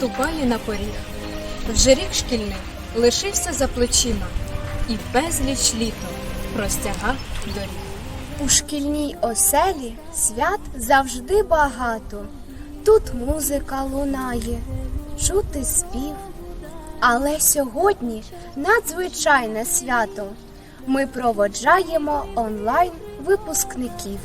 ступає на поріг. Вже рік шкільний лишився за плечима, і безліч літо простяга доріг. У шкільній оселі свят завжди багато. Тут музика лунає, чути спів. Але сьогодні надзвичайне свято. Ми проводжаємо онлайн випускників.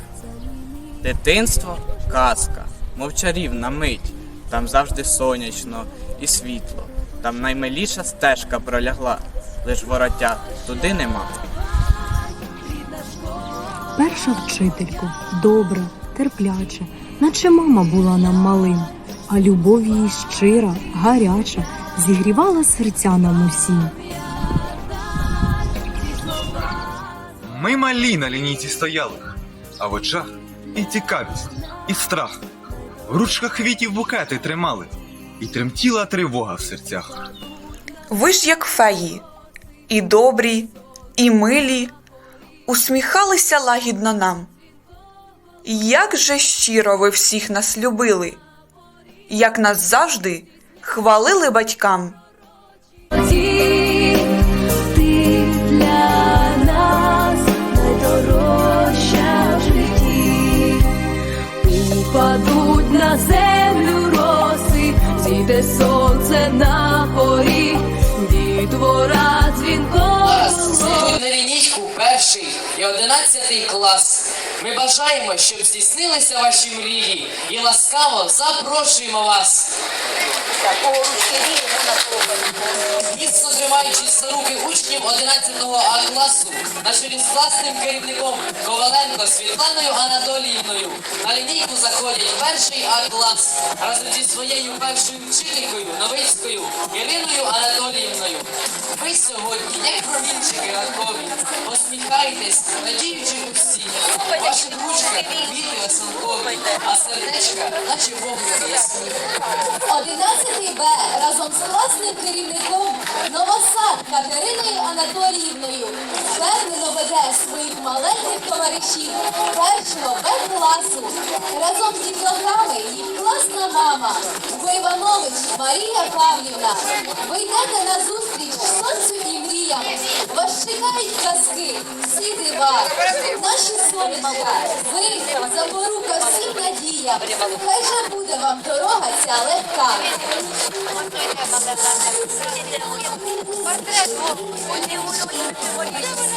Дитинство казка, мов чарівна мить. Там завжди сонячно і світло. Там наймиліша стежка пролягла, лиш вороття туди нема. Перша вчителько, добра, терпляча, наче мама була нам малим, а любов її щира, гаряча, зігрівала серця нам усім. Ми малі на лінійці стояли, а в очах і цікавість, і страх. В ручках квітів букети тримали, і тремтіла тривога в серцях. Ви ж як феї, і добрі, і милі, усміхалися лагідно нам. Як же щиро ви всіх нас любили, як нас завжди хвалили батькам. Зійде сонце на перший і одинадцятий клас. Ми бажаємо, щоб здійснилися ваші мрії і ласкаво запрошуємо вас. Міцно тримаючись за руки учнів 11 А класу на чолі з класним керівником Коваленко Світланою Анатоліївною на лінійку заходять перший А клас разом зі своєю першою вчителькою Новицькою Іриною Анатоліївною. Ви сьогодні, як промінчики ранкові, посміхайтесь, надіючи усі. Ваші ручки квіти оселкові, а сердечка, наче вогники ясні. 11 Б разом з класним керівником Новосад Катериною Анатоліївною впевнено веде своїх маленьких товаришів першого Б класу. Разом з дітлахами їх класна мама Войванович Марія Павлівна. Ви йдете на зустріч сонцю мріям. Вас казки, всі дива, наші сонечка, ви запорука всім надіям. Хай же буде вам дорога ця легка. Вітаємо 11 клас та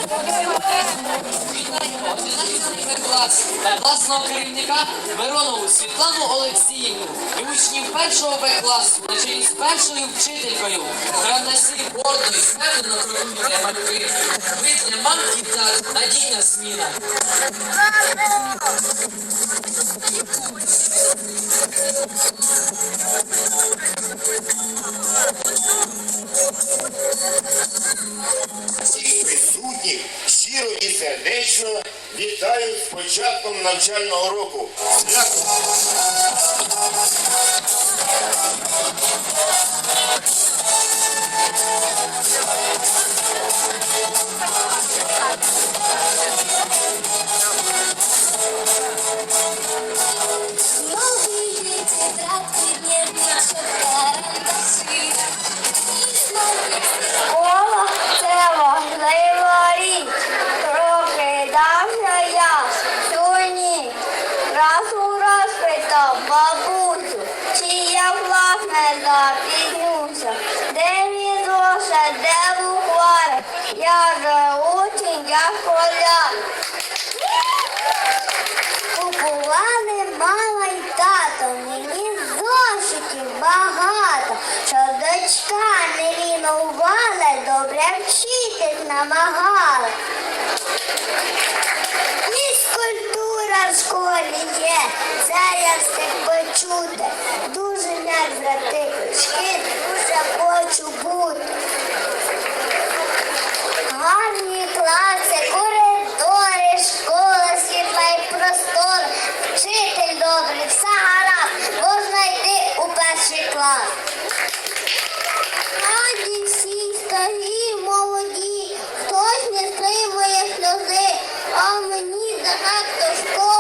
класного керівника Миронову Світлану Олексіївну і учнів першого Б класу на чолі з першою вчителькою. Грандаси гордо і впевнено крокуйте малюки. Ви для мам і тат надійна зміна. Навчального року. Дякую. Багато, щоб дочка не лінувала, добре вчитись намагала. Фізкультура в школі є, я встиг почути. Дуже не брати книжки, дуже хочу бути. Гарні класи, коридори, школа, світла і простор. Вчитель добрий, все гаразд, перший клас. Раді всі старі, молоді, хтось не стримує сльози, а мені занадто школи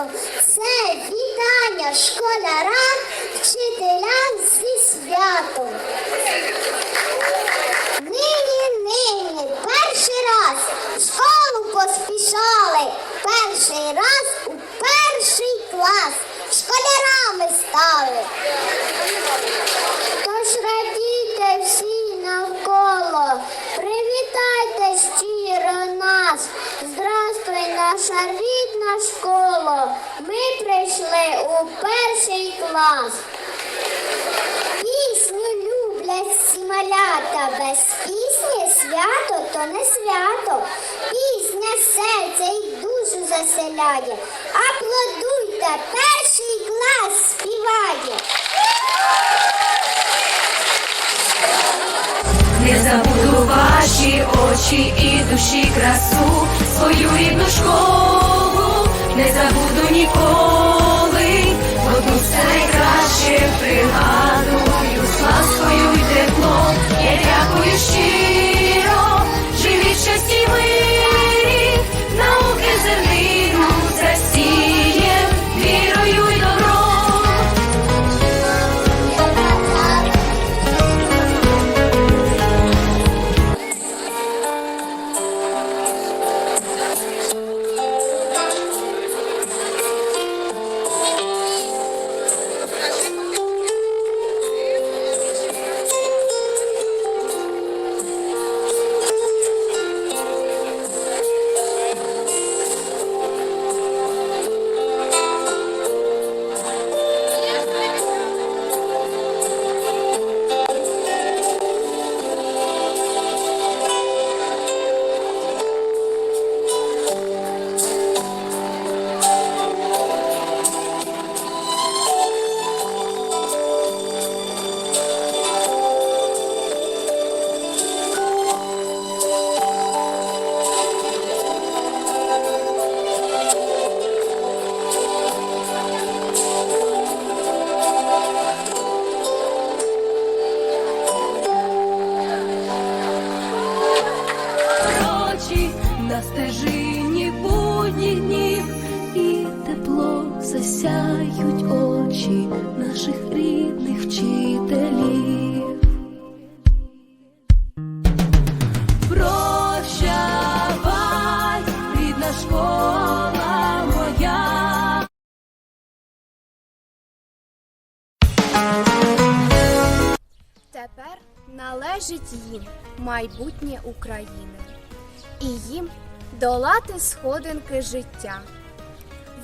початком. Це вітання школярам, вчителям зі святом. Нині, нині, перший раз в школу поспішали, перший раз у перший клас школярами стали. Тож радійте всі навколо, привітайте щиро нас. Здравствуй, наша рідна школа. Ми прийшли у перший клас. Пісню люблять всі малята, без пісні свято то не свято. Пісня серця і душу заселяє. Аплодуйте, перший клас співає. Не забуду ваші очі і засяють очі наших рідних вчителів. Прощавай, рідна школа моя. Тепер належить їм майбутнє України. І їм долати сходинки життя.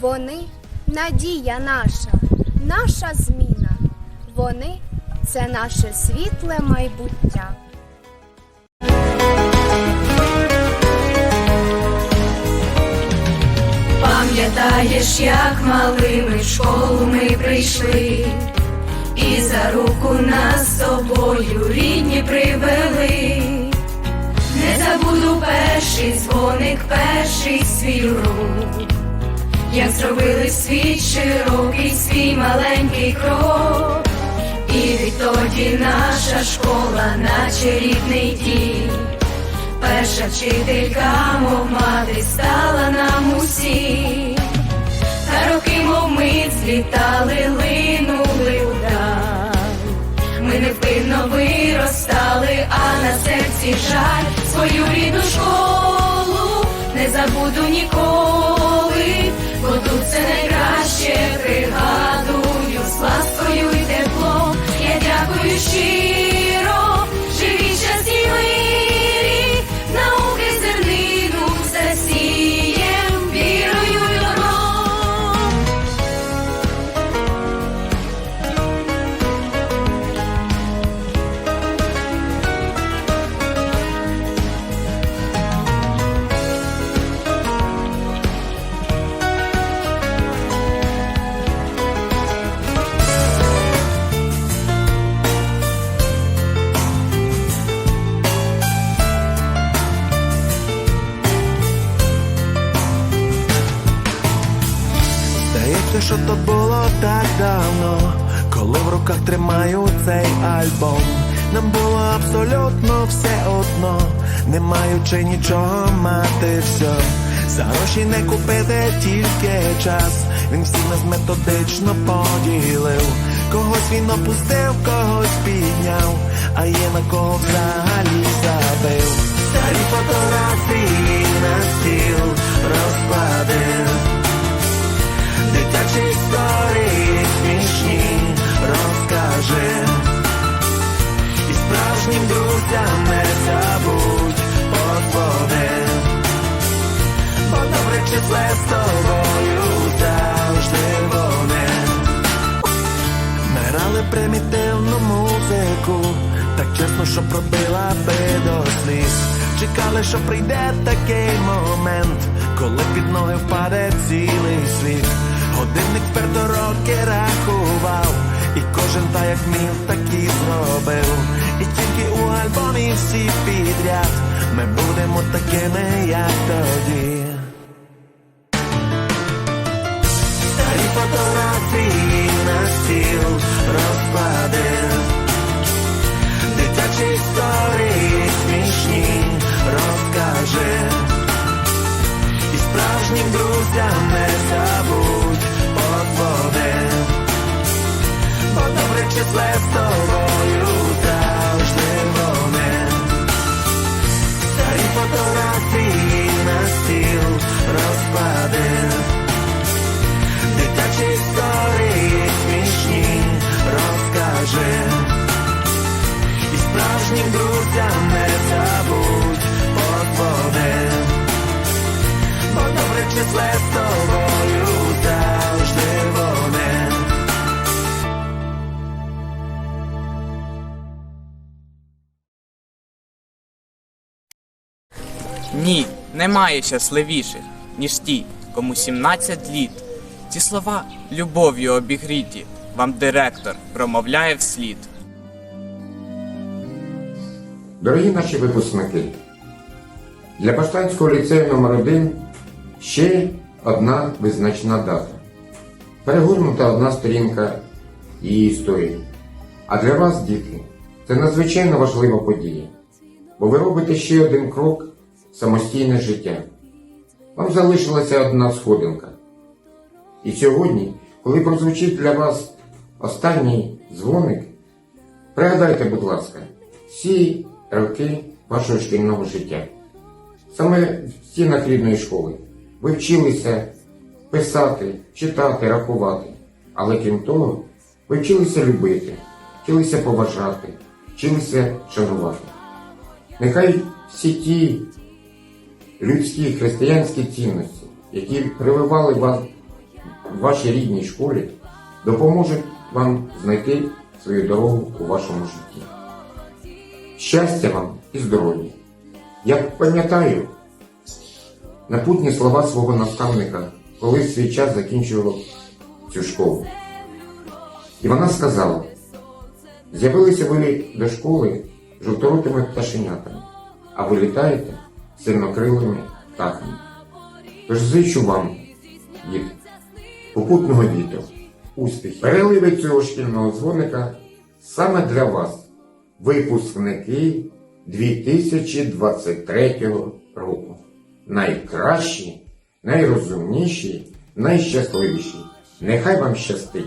Вони надія наша, наша зміна. Вони це наше світле майбуття. Пам'ятаєш, як малими в школу ми прийшли, і за руку нас з собою рідні привели. Не забуду перший дзвоник, перший свій рук, як зробили світ широкий, свій маленький крок. І відтоді наша школа, наче рідний дім. Перша вчителька, мов мати, стала нам усім. Та роки, мов мить, злітали, линули вдаль. Ми невпинно виростали, а на серці жаль свою рідну школу не забуду ніколи, Sri Hari. Нічого мати все. За гроші не купити тільки час. Він всіх нас методично поділив. Когось він опустив, когось підняв, а є на кого взагалі забив. Старі фотографії на стіл розкладив. Дитячі історії смішні розкажи. І справжнім друзям не забудь подводи. Бо добре числе з тобою завжди вони. Ми примітивну музику, так чесно, що пробила би до сліз. Чекали, що прийде такий момент, коли під ноги впаде цілий світ. Годинник твердо роки рахував, і кожен та як міг, так і зробив. І тільки у альбомі всі підряд ми будемо такими, як тоді. Старі фотографії на стіл розкладив. Дитячі історії смішні розкажи. І справжнім друзям не забудь подводи. Бо добре числе з тобою справжнім друзям не забудь подводи. Бо добре числе з тобою завжди вони. Ні, немає щасливіших, ніж ті, кому 17 літ. Ці слова любов'ю обігріті, вам директор промовляє вслід. Дорогі наші випускники, для Баштанського ліцею номер 1 ще одна визначна дата. Перегорнута одна сторінка її історії. А для вас, діти, це надзвичайно важлива подія, бо ви робите ще один крок в самостійне життя. Вам залишилася одна сходинка. І сьогодні, коли прозвучить для вас останній дзвоник, пригадайте, будь ласка, всі роки вашого шкільного життя. Саме в стінах рідної школи ви вчилися писати, читати, рахувати. Але крім того, ви вчилися любити, вчилися поважати, вчилися шанувати. Нехай всі ті людські християнські цінності, які прививали вас в вашій рідній школі, допоможуть вам знайти свою дорогу у вашому житті. Щастя вам і здоров'я. Я пам'ятаю напутні слова свого наставника, коли свій час закінчував цю школу. І вона сказала: з'явилися ви до школи жовторотими пташенятами, а ви літаєте сильнокрилими птахами. Тож зичу вам, діти, попутного вітру, успіхів. Переливи цього шкільного дзвоника саме для вас випускники 2023 року. Найкращі, найрозумніші, найщасливіші. Нехай вам щастить!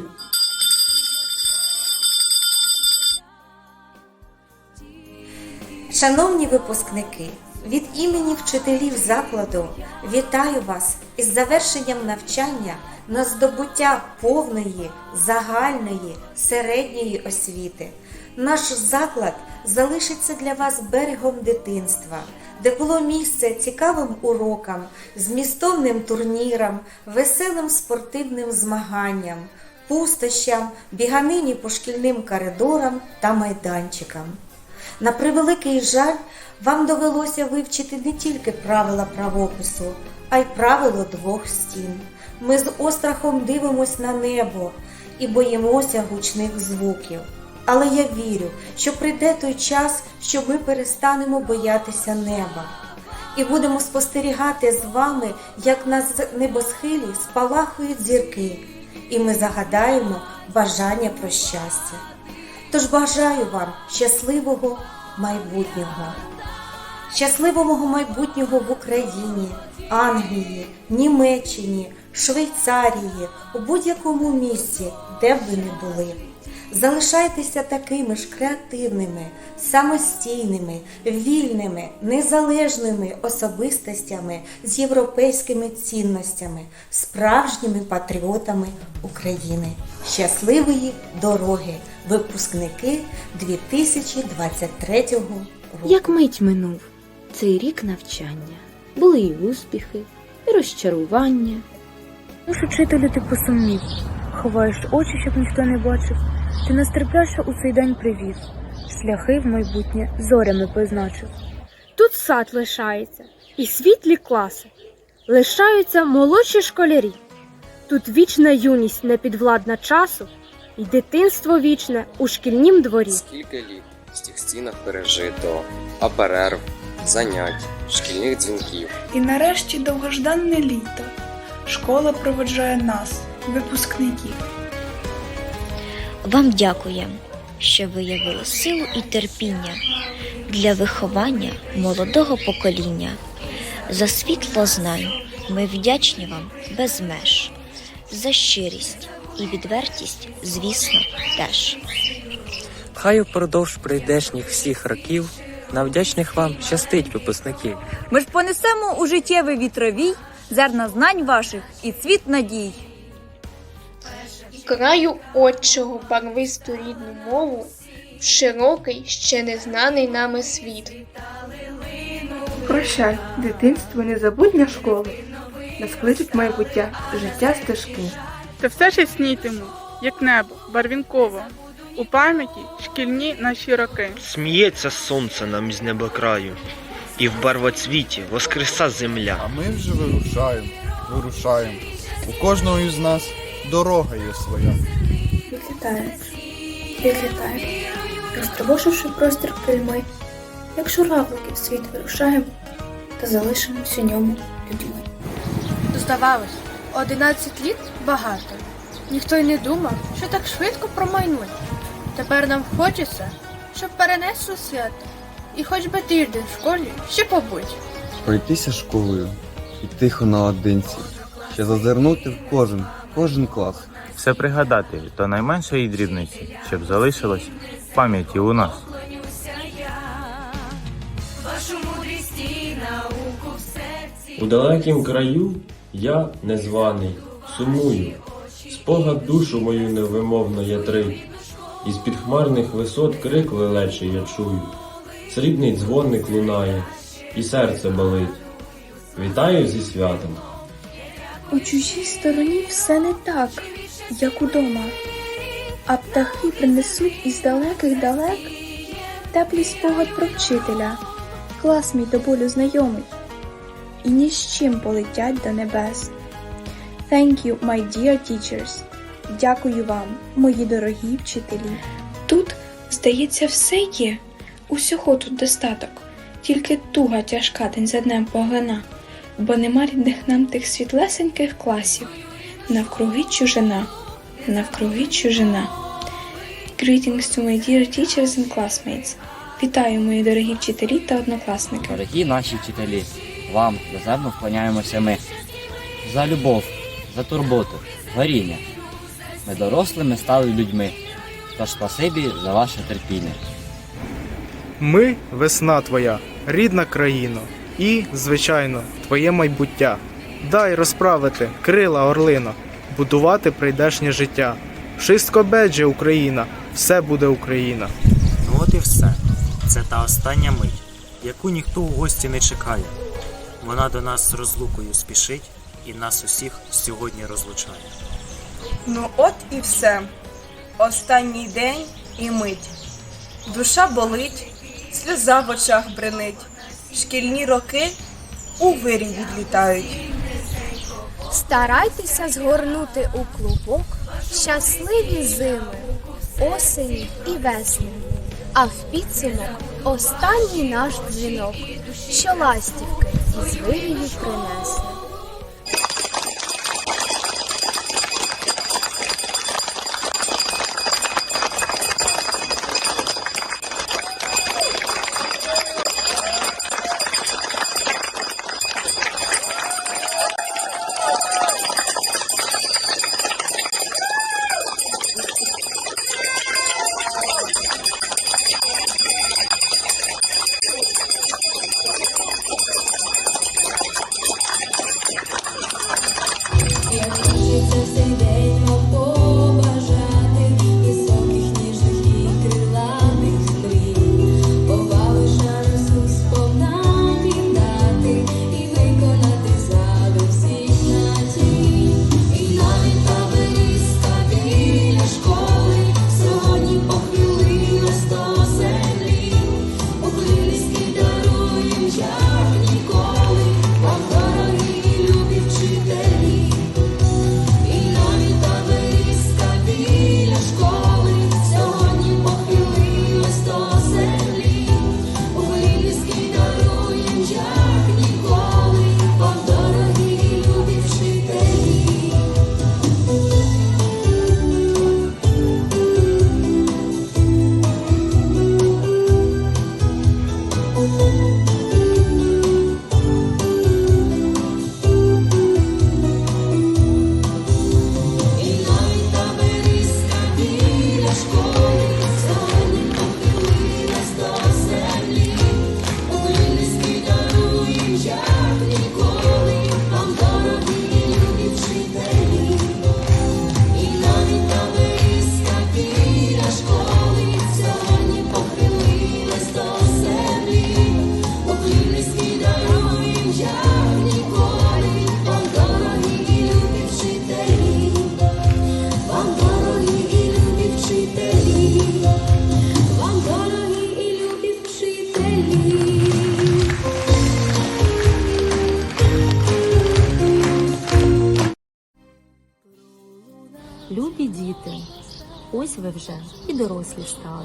Шановні випускники, від імені вчителів закладу вітаю вас із завершенням навчання на здобуття повної, загальної, середньої освіти. Наш заклад залишиться для вас берегом дитинства, де було місце цікавим урокам, змістовним турнірам, веселим спортивним змаганням, пустощам, біганині по шкільним коридорам та майданчикам. На превеликий жаль, вам довелося вивчити не тільки правила правопису, а й правило двох стін. Ми з острахом дивимось на небо і боїмося гучних звуків. Але я вірю, що прийде той час, що ми перестанемо боятися неба. І будемо спостерігати з вами, як на небосхилі спалахують зірки, і ми загадаємо бажання про щастя. Тож бажаю вам щасливого майбутнього. Щасливого майбутнього в Україні, Англії, Німеччині, Швейцарії, у будь-якому місці, де б ви не були. Залишайтеся такими ж креативними, самостійними, вільними, незалежними особистостями з європейськими цінностями, справжніми патріотами України. Щасливої дороги, випускники 2023 року. Як мить минув цей рік навчання, були і успіхи, і розчарування. Ну ж, учителю, ти посумнів, ховаєш очі, щоб ніхто не бачив. Ти нас терпляче у цей день привів, шляхи в майбутнє зорями позначив. Тут сад лишається, і світлі класи. Лишаються молодші школярі. Тут вічна юність непідвладна часу, і дитинство вічне у шкільнім дворі. Скільки літ з тих стінах пережито, а перерв, занять, шкільних дзвінків. І нарешті довгожданне літо. Школа проведжає нас, випускників. Вам дякуємо, що виявили силу і терпіння для виховання молодого покоління. За світло знань ми вдячні вам без меж, за щирість і відвертість, звісно, теж. Хай упродовж прийдешніх всіх років на вдячних вам щастить випускників. Ми ж понесемо у життєвий вітровій зерна знань ваших і цвіт надій. Краю отчого барвисту рідну мову, в широкий, ще незнаний нами світ. Прощай, дитинство, незабутня школа. Нас кличуть майбуття, життя стежки. Та все ж яснітимуть, як небо, барвінково. У пам'яті шкільні наші роки. Сміється сонце нам із небокраю, і в барвоцвіті воскреса земля. А ми вже вирушаємо, вирушаємо. У кожного із нас дорога є своя. Відлітаємо, відлітаємо, розтробошивши простір крильми, як журавлики в світ вирушаємо та залишимось у ньому людьми. Здавалось, 11 літ багато. Ніхто й не думав, що так швидко промайнуть. Тепер нам хочеться, щоб перенесло свято. І хоч би тиждень в школі ще побудь. пройтися школою і тихо наодинці, ще зазирнути в кожен, кожен клас. Все пригадати до найменшої дрібниці, щоб залишилось в пам'яті у нас. У далекім краю я незваний, сумую, спогад душу мою невимовно ятрить, із під хмарних висот крик лелече я чую, срібний дзвоник лунає, і серце болить. Вітаю зі святом. У чужій стороні все не так, як удома, а птахи принесуть із далеких далек теплий спогад про вчителя, клас мій до болю знайомий, і ні з чим полетять до небес. Thank you, my dear teachers. Дякую вам, мої дорогі вчителі. Тут, здається, все є. Усього тут достаток, тільки туга тяжка день за днем поглина, бо нема рідних нам тих світлесеньких класів. Навкруги чужина, навкруги чужина. Greetings to my dear teachers and classmates. Вітаю, мої дорогі вчителі та однокласники. Дорогі наші вчителі, вам доземно вклоняємося ми. За любов, за турботу, горіння. Ми дорослими стали людьми. Тож спасибі за ваше терпіння. Ми весна твоя, рідна країно, і, звичайно, твоє майбуття. Дай розправити крила орлино, будувати прийдешнє життя. Wszystko będzie Україна, все буде Україна. Ну от і все. Це та остання мить, яку ніхто у гості не чекає. Вона до нас з розлукою спішить і нас усіх сьогодні розлучає. Ну от і все. Останній день і мить. Душа болить, сльоза в очах бренить. Шкільні роки у вирі відлітають. Старайтеся згорнути у клубок щасливі зими, осені і весни, а в підсумок останній наш дзвінок, що ластівки з вирію принесли.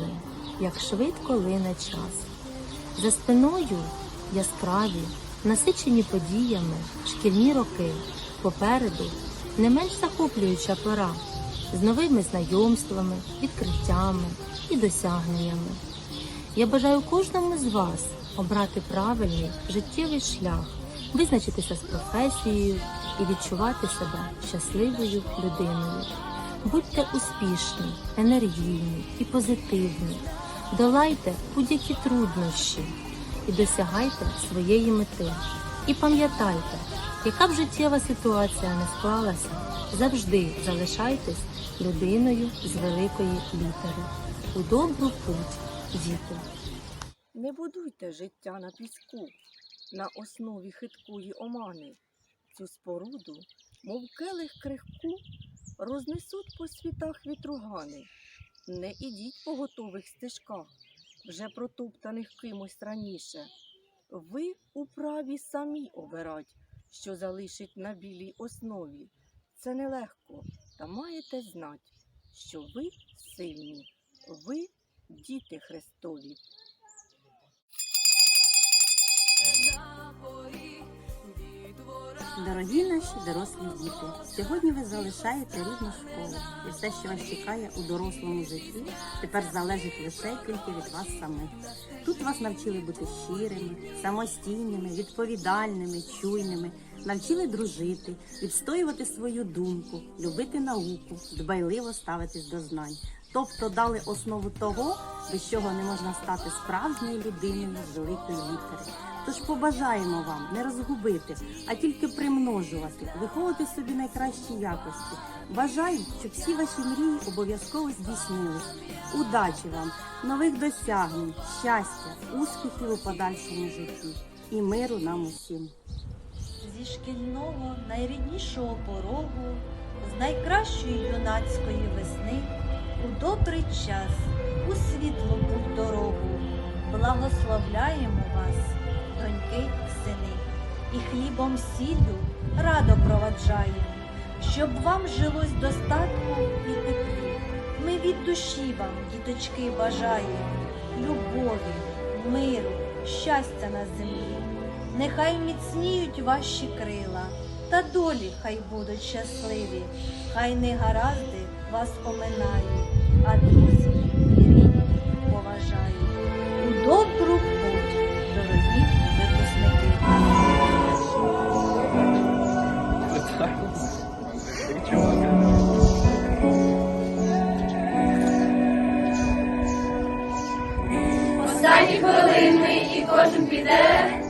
Дорослі як швидко лине час. За спиною яскраві, насичені подіями, шкільні роки, попереду не менш захоплююча пора з новими знайомствами, відкриттями і досягненнями. Я бажаю кожному з вас обрати правильний життєвий шлях, визначитися з професією і відчувати себе щасливою людиною. Будьте успішні, енергійні і позитивні. Долайте будь-які труднощі і досягайте своєї мети. І пам'ятайте, яка б життєва ситуація не склалася, завжди залишайтесь людиною з великої літери. У добру путь, діти! Не будуйте життя на піску, на основі хиткої омани. Цю споруду, мов келих крихку, рознесуть по світах вітругани. Не ідіть по готових стежках, вже протоптаних кимось раніше. Ви у праві самі обирать, що залишить на білій основі. Це нелегко, та маєте знать, що ви сильні, ви діти Христові. Дорогі наші дорослі діти, сьогодні ви залишаєте рідну школу, і все, що вас чекає у дорослому житті, тепер залежить лише тільки від вас самих. Тут вас навчили бути щирими, самостійними, відповідальними, чуйними, навчили дружити, відстоювати свою думку, любити науку, дбайливо ставитись до знань. Тобто дали основу того, без чого не можна стати справжньою людиною з великої літери. Тож побажаємо вам не розгубити, а тільки примножувати, виховувати собі найкращі якості. Бажаю, щоб всі ваші мрії обов'язково здійснились. Удачі вам, нових досягнень, щастя, успіхів у подальшому житті і миру нам усім. зі шкільного найріднішого порогу, з найкращої юнацької весни, у добрий час, у світлу путь дорогу, благословляємо вас, доньки, сини, і хлібом сіллю радо проваджаємо, щоб вам жилось достатку і теплі. Ми від душі вам, діточки, бажаємо любові, миру, щастя на землі. Нехай міцніють ваші крила, та долі хай будуть щасливі, хай не гаразди вас оминають, а друзі і рідні поважають. У добру путь, дорогі випускники. Останні хвилини і кожен піде.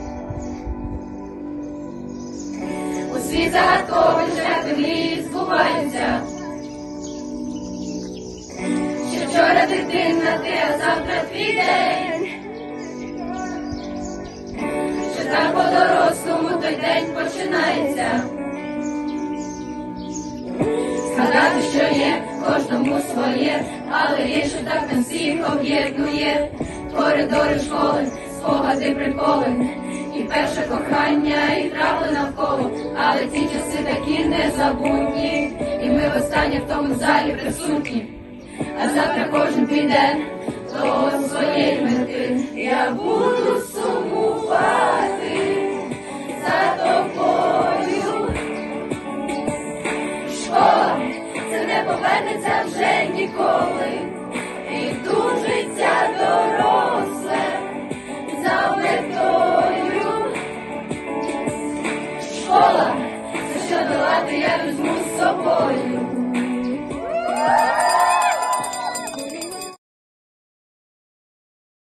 У світ Що вчора дитина ти, а завтра твій день. Що так по-дорослому той день починається. Згадати, що є, кожному своє, але ріше так нам всіх об'єднує. Коридори школи, спогади приколи, і перше кохання, і травли навколо, але ці часи такі незабутні, і ми востаннє в тому залі присутні а завтра кожен піде до своєї мети. Я буду сумувати за тобою. Що це не повернеться вже ніколи.